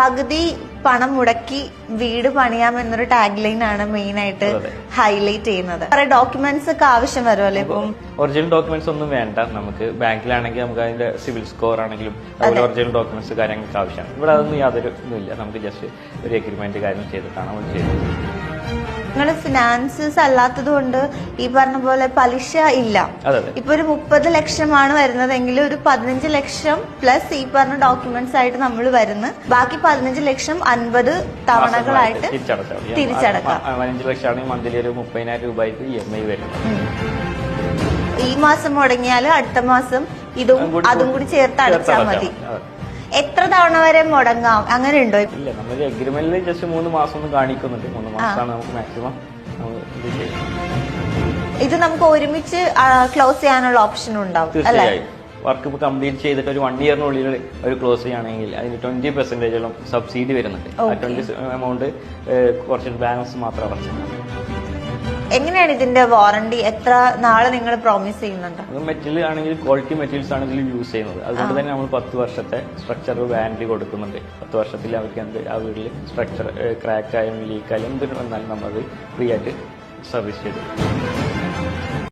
പകുതി പണം മുടക്കി വീട് പണിയാം എന്നൊരു ടാഗ് ലൈൻ ആണ് മെയിൻ ആയിട്ട് ഹൈലൈറ്റ് ചെയ്യുന്നത്. കുറെ ഡോക്യുമെന്റ്സ് ഒക്കെ ആവശ്യം വരുമല്ലോ ഇപ്പം ഒറിജിനൽ ഡോക്യുമെന്റ്സ് ഒന്നും വേണ്ട. നമുക്ക് ബാങ്കിലാണെങ്കിൽ നമുക്ക് അതിന്റെ സിവിൽ സ്കോർ ആണെങ്കിലും അതുപോലെ ഒറിജിനൽ ഡോക്യുമെന്റ്സ് കാര്യങ്ങൾക്ക് ആവശ്യമാണ്. ഇവിടെ അതൊന്നും യാതൊരു ഇല്ല. നമുക്ക് ജസ്റ്റ് ഒരു എഗ്രിമെന്റ് കാര്യം ചെയ്തിട്ടാണ് നമ്മൾ ചെയ്യുന്നത്. നിങ്ങളുടെ ഫിനാൻസസ് അല്ലാത്തത് കൊണ്ട് ഈ പറഞ്ഞ പോലെ പലിശ ഇല്ല. ഇപ്പൊ ഒരു മുപ്പത് ലക്ഷമാണ് വരുന്നതെങ്കിൽ ഒരു പതിനഞ്ച് ലക്ഷം പ്ലസ് ഈ പറഞ്ഞ ഡോക്യുമെന്റ്സ് ആയിട്ട് നമ്മൾ വരുന്നു. ബാക്കി പതിനഞ്ച് ലക്ഷം അൻപത് തവണകളായിട്ട്. തിരിച്ചടക്കാം. പതിനഞ്ച് മന്ത്ലി ഒരു മുപ്പതിനായിരം രൂപയ്ക്ക് ഇ എം ഐ വരുന്നത്. ഈ മാസം മുടങ്ങിയാൽ അടുത്ത മാസം ഇതും അതും കൂടി ചേർത്ത് അടച്ചാൽ മതി. എത്ര തവണ വരെ മുടങ്ങാം? അങ്ങനെ ഉണ്ടോ? ഇല്ല നമ്മൾ എഗ്രിമെന്റിൽ ജസ്റ്റ് മൂന്ന് മാസം ഒന്ന് കാണിക്കുന്നുണ്ട്. മൂന്ന് മാസമാണ് നമുക്ക് മാക്സിമം ഇത് നമുക്ക് ഒരുമിച്ച് ക്ലോസ് ചെയ്യാനുള്ള ഓപ്ഷൻ ഉണ്ടാവും അല്ലെ? വർക്ക് ഇപ്പോൾ കംപ്ലീറ്റ് ചെയ്തിട്ട് ഒരു വൺ ഇയറിനുള്ളിൽ ഒരു ക്ലോസ് ചെയ്യുകയാണെങ്കിൽ അതിന് ട്വന്റി പെർസെന്റേജോളം സബ്സിഡി വരുന്നുണ്ട്. ആ. ട്വന്റി എമൗണ്ട് കുറച്ച് ബാലൻസ് മാത്രം അടച്ചാൽ. എങ്ങനെയാണ് ഇതിന്റെ വാറണ്ടി എത്ര നാളെ നിങ്ങൾ പ്രോമിസ് ചെയ്യുന്നുണ്ട്? അത് മെറ്റീരിയൽ ആണെങ്കിൽ ക്വാളിറ്റി മെറ്റീരിയൽസ് ആണ് ഇതിൽ യൂസ് ചെയ്യുന്നത്. അതുകൊണ്ട് തന്നെ നമ്മൾ പത്ത് വർഷത്തെ സ്ട്രക്ചർ വാറണ്ടി കൊടുക്കുന്നുണ്ട്. പത്ത് വർഷത്തിൽ അവർക്ക് എന്ത് ആ വീട്ടിൽ സ്ട്രക്ചർ ക്രാക്ക് ആയാലും ലീക്ക് ആയാലും എന്ത് വന്നാലും നമ്മളത് ഫ്രീ ആയിട്ട് സർവീസ് ചെയ്തു.